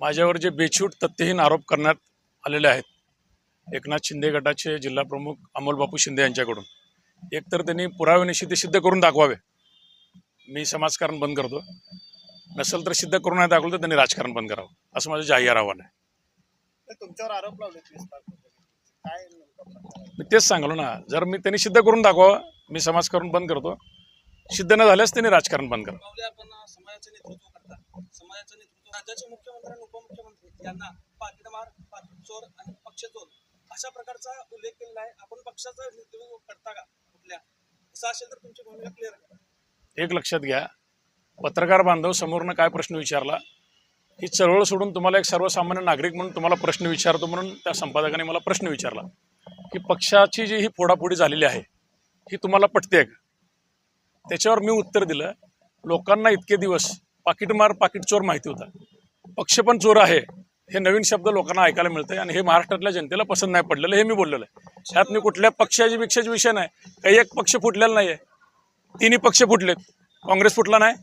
माझ्यावर जे बेछूट तथ्यहीन आरोप करण्यात आलेले आहेत एकनाथ शिंदे गटाचे जिल्हा प्रमुख अमोल बापू शिंदे यांच्याकडून एकतर त्यांनी पुरावे निश्चित सिद्ध करून दाखवावे. मी समाजकारण बंद करतो. नसेल तर सिद्ध करून नाही दाखवलं तर त्यांनी राजकारण बंद करावं असं माझं जाहीर आव्हान आहे. तेच सांगलो ना जर मी त्यांनी सिद्ध करून दाखवा मी समाजकारण बंद करतो सिद्ध न झाल्यास त्यांनी राजकारण बंद राज्याचे मुख्यमंत्री आणि उपमुख्यमंत्री यांना पाकिटमार चोर आणि पक्षचोर अशा प्रकारचा उल्लेख केलेला आहे. आपण पक्षाचं नेतृत्व करता का कुठल्या? असं असेल तर तुमची भूमिका क्लिअर करा. एक लक्षात घ्या. पत्रकार बांधव समोरनं काय प्रश्न विचारला? ही चळवळ सोडून तुम्हाला एक सर्वसामान्य नागरिक म्हणून तुम्हाला प्रश्न विचारतो म्हणून त्या संपादकाने मला प्रश्न विचारला की पक्षाची जी ही फोडाफोडी झालेली आहे ही तुम्हाला पटते का? त्याच्यावर मी उत्तर दिलं. लोकांना इतके दिवस पाकिटमार पाकिट चोर माहिती होता. पक्ष पण चोर आहे हे नवीन शब्द लोकांना ऐकायला मिळतंय आणि हे महाराष्ट्रातल्या जनतेला पसंत नाही पडलेलं हे मी बोललेलं आहे. ह्यात मी कुठल्या पक्षाची पेक्षाचे विषय नाही. काही एक पक्ष फुटलेला नाही आहे तिन्ही पक्ष फुटलेत. काँग्रेस फुटला नाही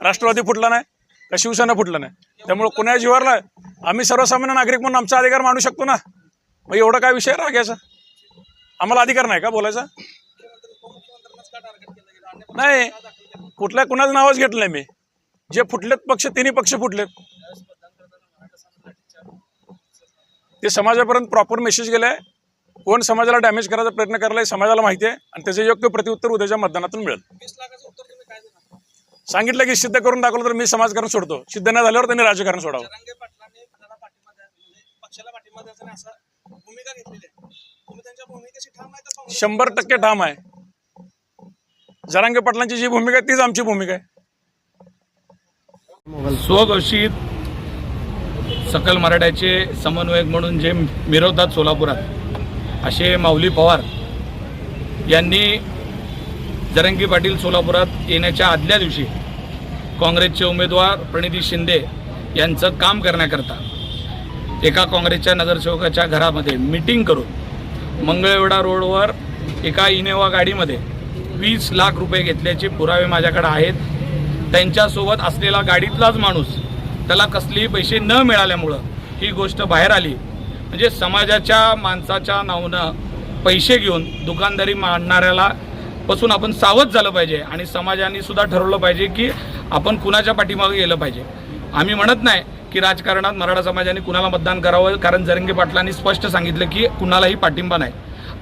राष्ट्रवादी फुटला नाही का शिवसेना फुटला नाही. त्यामुळे कुणा जीवारला आम्ही सर्वसामान्य नागरिक म्हणून आमचा अधिकार मांडू शकतो ना? मग एवढा काय विषय रागायचा आम्हाला अधिकार नाही का बोलायचा मुख्यमंत्री उपमुख्यमंत्र्यांनाच का टार्गेट केलं गेलं अन्य नाही कुठल्या कुणाचं नावच घेतलं नाही मी. जे फुटलेत पक्ष तिन्ही पक्ष फुटलेत. ते समाजापर्यंत प्रॉपर मेसेज गेलाय. कोण समाजाला डॅमेज करायचा प्रयत्न करायला समाजाला माहिती आहे. आणि त्याचं योग्य प्रत्युत्तर उद्याच्या मतदानातून मिळेल. सांगितलं की सिद्ध करून दाखवलं तर मी समाजकारण सोडतो. सिद्ध नाही झाल्यावर त्यांनी राजकारण सोडावं. म्हणजे शंभर टक्के ठाम आहे. जरांगे पाटलांची जी भूमिका आहे तीच आमची भूमिका आहे. स्वघोषित सकल मराठ्याचे समन्वयक म्हणून जे मिरवतात सोलापुरात असे माऊली पवार यांनी जरंगी पाटील सोलापुरात येण्याच्या आदल्या दिवशी काँग्रेसचे उमेदवार प्रणिती शिंदे यांचं काम करण्याकरता एका काँग्रेसच्या नगरसेवकाच्या घरामध्ये मिटिंग करून मंगळवेढा रोडवर एका इनेवा गाडीमध्ये वीस लाख रुपये घेतल्याचे पुरावे माझ्याकडे आहेत. त्यांच्यासोबत असलेला गाडीतलाच माणूस त्याला कसलेही पैसे न मिळाल्यामुळं ही गोष्ट बाहेर आली. म्हणजे समाजाच्या माणसाच्या नावनं पैसे घेऊन दुकानदारी मांडणाऱ्याला पासून आपण सावध झालं पाहिजे आणि समाजाने सुद्धा ठरवलं पाहिजे की आपण कुणाच्या पाठीमागे गेलं पाहिजे. आम्ही म्हणत नाही की राजकारणात मराठा समाजाने कुणाला मतदान करावं कारण जरंगे पाटलांनी स्पष्ट सांगितलं की कुणालाही पाठिंबा नाही.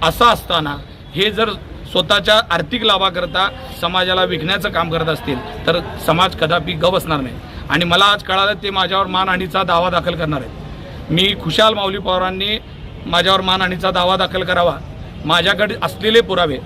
असं असताना हे जर स्वतःच्या आर्थिक लाभाकरता समाजाला विकण्याचं काम करत असतील तर समाज कदापि गवसणार बसणार नाही. आणि मला आज कळालं ते माझ्यावर मानहानीचा दावा दाखल करणार आहेत. मी खुशाल माऊली पवारांनी माझ्यावर मानहानीचा दावा दाखल करावा. माझ्याकडे असलेले पुरावे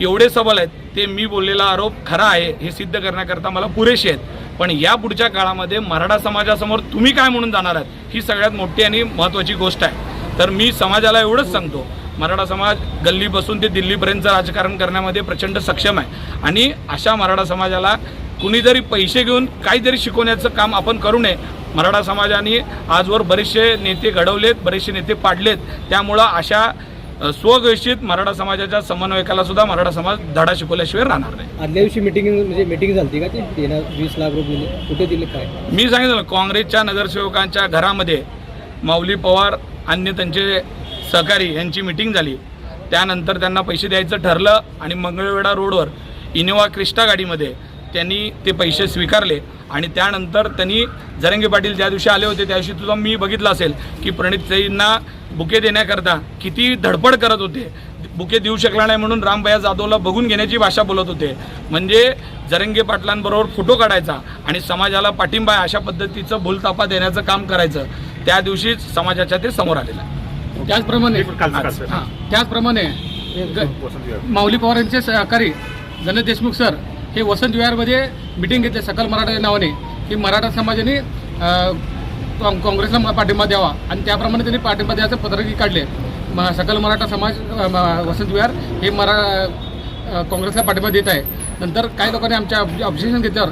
एवढे सबल आहेत ते मी बोललेला आरोप खरा आहे हे सिद्ध करण्याकरता मला पुरेसे आहेत. पण या पुढच्या काळामध्ये मराठा समाजासमोर तुम्ही काय म्हणून जाणार आहात ही सगळ्यात मोठी आणि महत्त्वाची गोष्ट आहे. तर मी समाजाला एवढंच सांगतो मराठा समाज गल्लीपासून ते दिल्लीपर्यंतचं राजकारण करण्यामध्ये प्रचंड सक्षम आहे. आणि अशा मराठा समाजाला कुणीतरी पैसे घेऊन काहीतरी शिकवण्याचं काम आपण करू नये. मराठा समाजाने आजवर बरेचसे नेते घडवलेत बरेचसे नेते पाडलेत. त्यामुळं अशा स्वघोषित मराठा समाजाच्या समन्वयकाला सुद्धा मराठा समाज धडा शिकवल्याशिवाय राहणार नाही. आदल्या दिवशी मिटिंग म्हणजे मिटिंग झाली का ते? वीस लाख रुपये दिले. कुठे दिले काय? मी सांगितलं काँग्रेसच्या नगरसेवकांच्या घरामध्ये माऊली पवार अन्य त्यांचे सहकारी यांची मिटिंग झाली. त्यानंतर त्यांना पैसे द्यायचं ठरलं आणि मंगळवेढा रोडवर इनोवा क्रिस्टा गाडीमध्ये त्यांनी ते पैसे स्वीकारले आणि त्यानंतर त्यांनी जरंगे पाटील ज्या दिवशी आले होते त्या दिवशी तुझा मी बघितलं असेल की प्रणितताईंना बुके देण्याकरता किती धडपड करत होते. बुके देऊ शकला नाही म्हणून रामभया जाधवला बघून घेण्याची भाषा बोलत होते. म्हणजे जरंगे पाटलांबरोबर फोटो काढायचा आणि समाजाला पाठिंबा आहे अशा पद्धतीचं भूलतापा देण्याचं काम करायचं. त्या दिवशीच समाजाच्या ते समोर आलेलं. आहे त्याचप्रमाणे हां, त्याचप्रमाणे माऊली पवार यांचे सहकारी गणेश देशमुख सर हे वसंत विहारमध्ये मिटिंग घेतली सकल मराठा नावाने. की मराठा समाजाने काँग्रेसला पाठिंबा द्यावा. आणि त्याप्रमाणे त्यांनी पाठिंबा द्यायचं पत्रकही काढले. म- सकल मराठा समाज वसंत विहार हे मरा काँग्रेसला पाठिंबा देत आहे. नंतर काही लोकांनी आमच्या ऑब्जेक्शन घेतल्यावर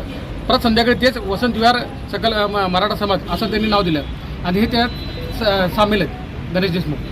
परत संध्याकाळी तेच वसंत विहार सकल मराठा समाज असं त्यांनी नाव दिलं. आणि हे त्यात सामील आहेत. गणेश देशमुख